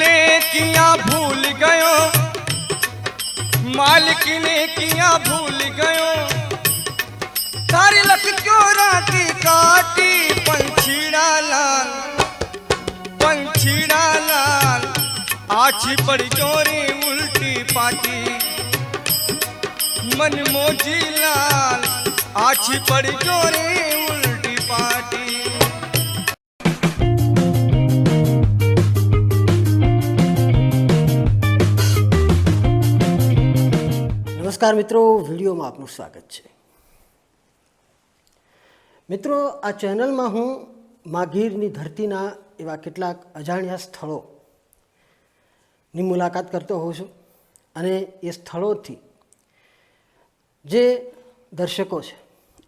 किया भूल गयो। मालिकिने किया भूल गयो। तारी लख की काटी पंछीड़ा लाल पंछीड़ा लाल आछी पड़ी चोरी उल्टी पाटी। मन मोजी लाल आछी पड़ी चोरी નમસ્કાર મિત્રો, વિડીયોમાં આપનું સ્વાગત છે. મિત્રો, આ ચેનલમાં હું માગીરની ધરતીના એવા કેટલાક અજાણ્યા સ્થળોની મુલાકાત કરતો હોઉં છું અને એ સ્થળોથી જે દર્શકો છે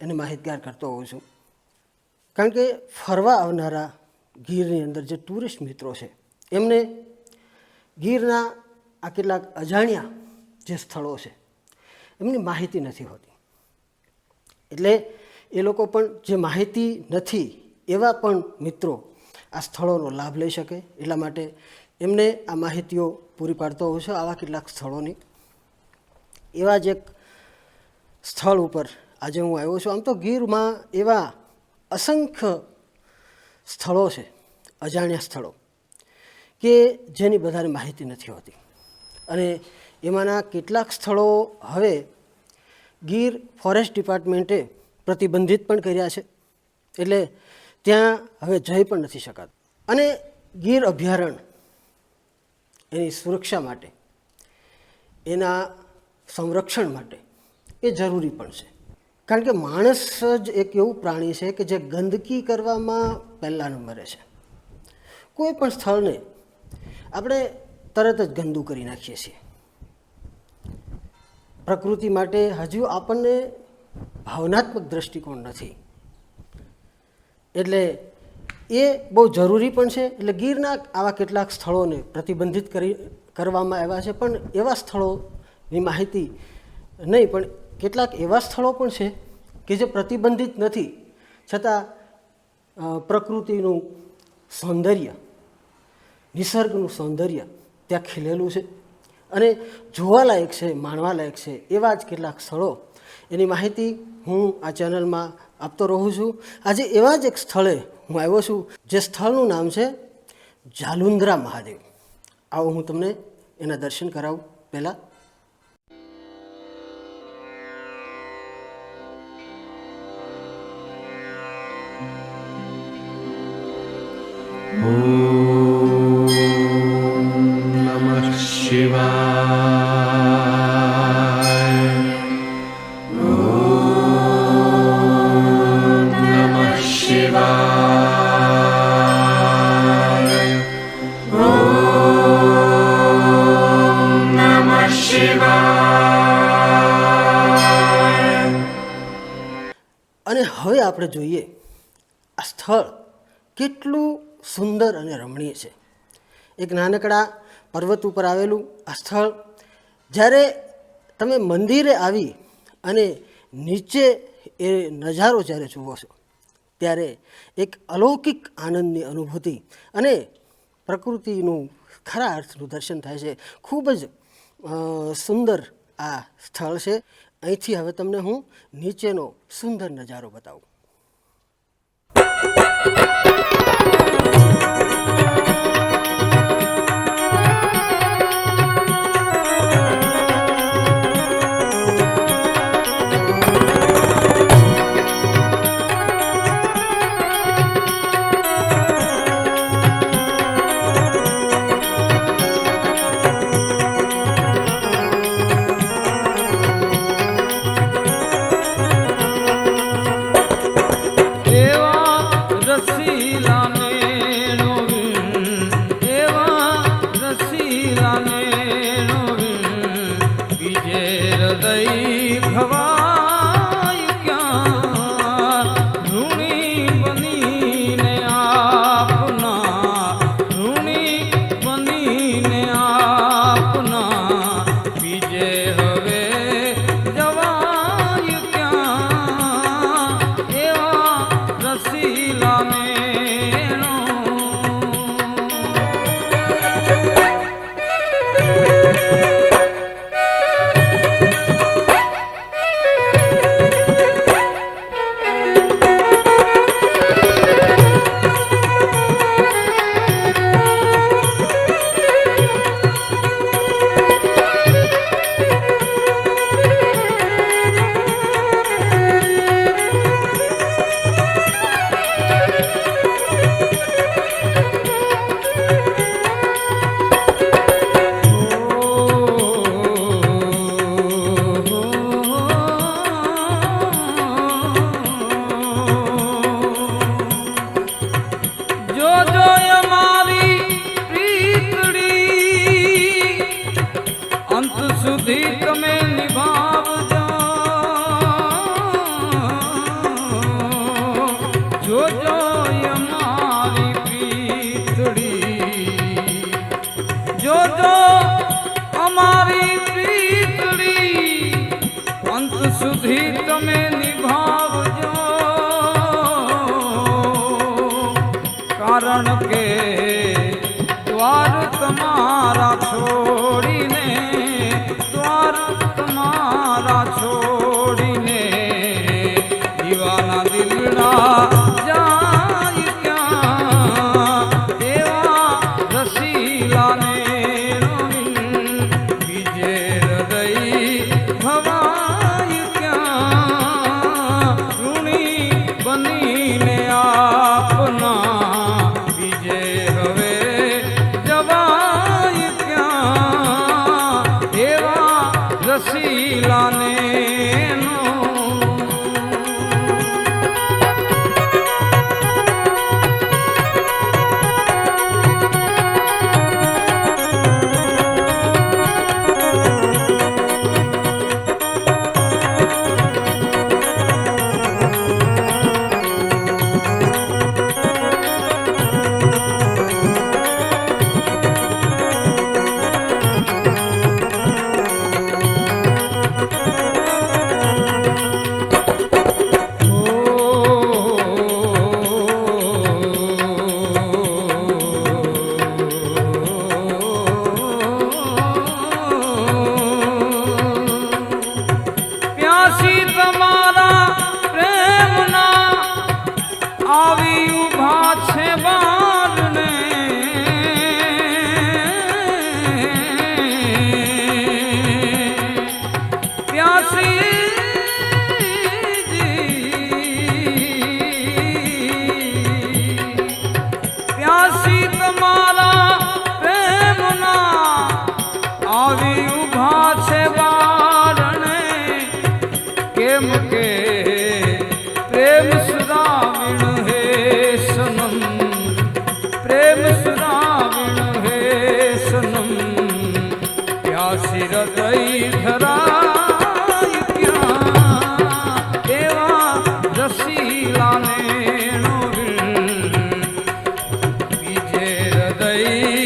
એને માહિતગાર કરતો હોઉં છું. કારણ કે ફરવા આવનારા ગીરની અંદર જે ટુરિસ્ટ મિત્રો છે, એમને ગીરના આ કેટલાક અજાણ્યા જે સ્થળો છે એમની માહિતી નથી હોતી. એટલે એ લોકો પણ જે માહિતી નથી એવા પણ મિત્રો આ સ્થળોનો લાભ લઈ શકે. એટલા માટે એમને આ માહિતીઓ પૂરી પાડતો હોઉં છું આવા કેટલાક સ્થળોની. એવા જ એક સ્થળ ઉપર આજે હું આવ્યો છું. આમ તો ગીરમાં એવા અસંખ્ય સ્થળો છે, અજાણ્યા સ્થળો, કે જેની બધાને માહિતી નથી હોતી. અને એમાંના કેટલાક સ્થળો હવે ગીર ફોરેસ્ટ ડિપાર્ટમેન્ટે પ્રતિબંધિત પણ કર્યા છે. એટલે ત્યાં હવે જઈ પણ નથી શકાતું. અને ગીર અભયારણ્ય એની સુરક્ષા માટે, એના સંરક્ષણ માટે એ જરૂરી પણ છે. કારણ કે માણસ જ એક એવું પ્રાણી છે કે જે ગંદકી કરવામાં પહેલા નંબરે છે. કોઈ પણ સ્થળને આપણે તરત જ ગંદુ કરી નાખીએ છીએ. પ્રકૃતિ માટે હજુ આપણને ભાવનાત્મક દ્રષ્ટિકોણ નથી. એટલે એ બહુ જરૂરી પણ છે. એટલે ગીરના આવા કેટલાક સ્થળોને પ્રતિબંધિત કરી, કરવામાં આવ્યા છે. પણ એવા સ્થળોની માહિતી નહીં, પણ કેટલાક એવા સ્થળો પણ છે કે જે પ્રતિબંધિત નથી. છતાં પ્રકૃતિનું સૌંદર્ય, નિસર્ગનું સૌંદર્ય ત્યાં ખીલેલું છે. અને જોવાલાયક છે, માણવાલાયક છે, એવા જ કેટલાક સ્થળો. એની માહિતી હું આ ચેનલમાં આપતો રહું છું. આજે એવા જ એક સ્થળે હું આવ્યો છું, જે સ્થળનું નામ છે જાલુંદ્રા મહાદેવ. આવો હું તમને એના દર્શન કરાવું. પહેલાં नमः શિવાય નમઃ શિવાય નમઃ શિવાય અને હવે આપણે જોઈએ આ સ્થળ કેટલું સુંદર અને રમણીય છે. એક નાનકડા પર્વત ઉપર આવેલું આ સ્થળ. જ્યારે તમે મંદિરે આવી અને નીચે એ નજારો જ્યારે જુઓ છો, ત્યારે એક અલૌકિક આનંદની અનુભૂતિ અને પ્રકૃતિનું ખરા અર્થનું દર્શન થાય છે. ખૂબ જ સુંદર આ સ્થળ છે. અહીંથી હવે તમને હું નીચેનો સુંદર નજારો બતાવું. સુધી તમે નિભાવજો. કારણ કે હૃદય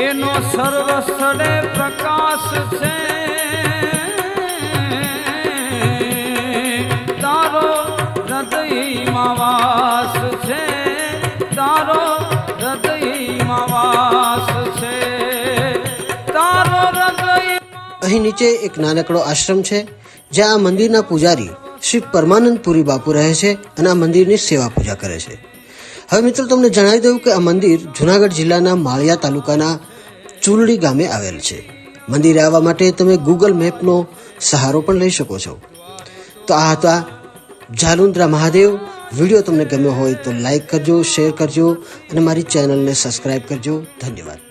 એનો સર્વ સ્થળે પ્રકાશ છે. તારો હૃદયમાં વાસ છે. તારો હૃદયમાં વાસ છે. તારો હૃદય અહીં નીચે એક નાનકડો આશ્રમ છે, જ્યાં આ મંદિરના પૂજારી શ્રી પરમાનંદ પુરી બાપુ રહે છે અને આ મંદિરની સેવા પૂજા કરે છે. હવે મિત્રો, તમને જણાવી દઉં કે આ મંદિર જુનાગઢ જિલ્લાના માળિયા તાલુકાના ચુરડી ગામે આવેલ છે. મંદિરે આવવા માટે તમે ગૂગલ મેપનો સહારો પણ લઈ શકો છો. તો આ હતા જાલુંદ્રા મહાદેવ. વીડિયો તમને ગમ્યો હોય તો લાઈક કરજો, શેર કરજો અને મારી ચેનલને સબસ્ક્રાઈબ કરજો. ધન્યવાદ.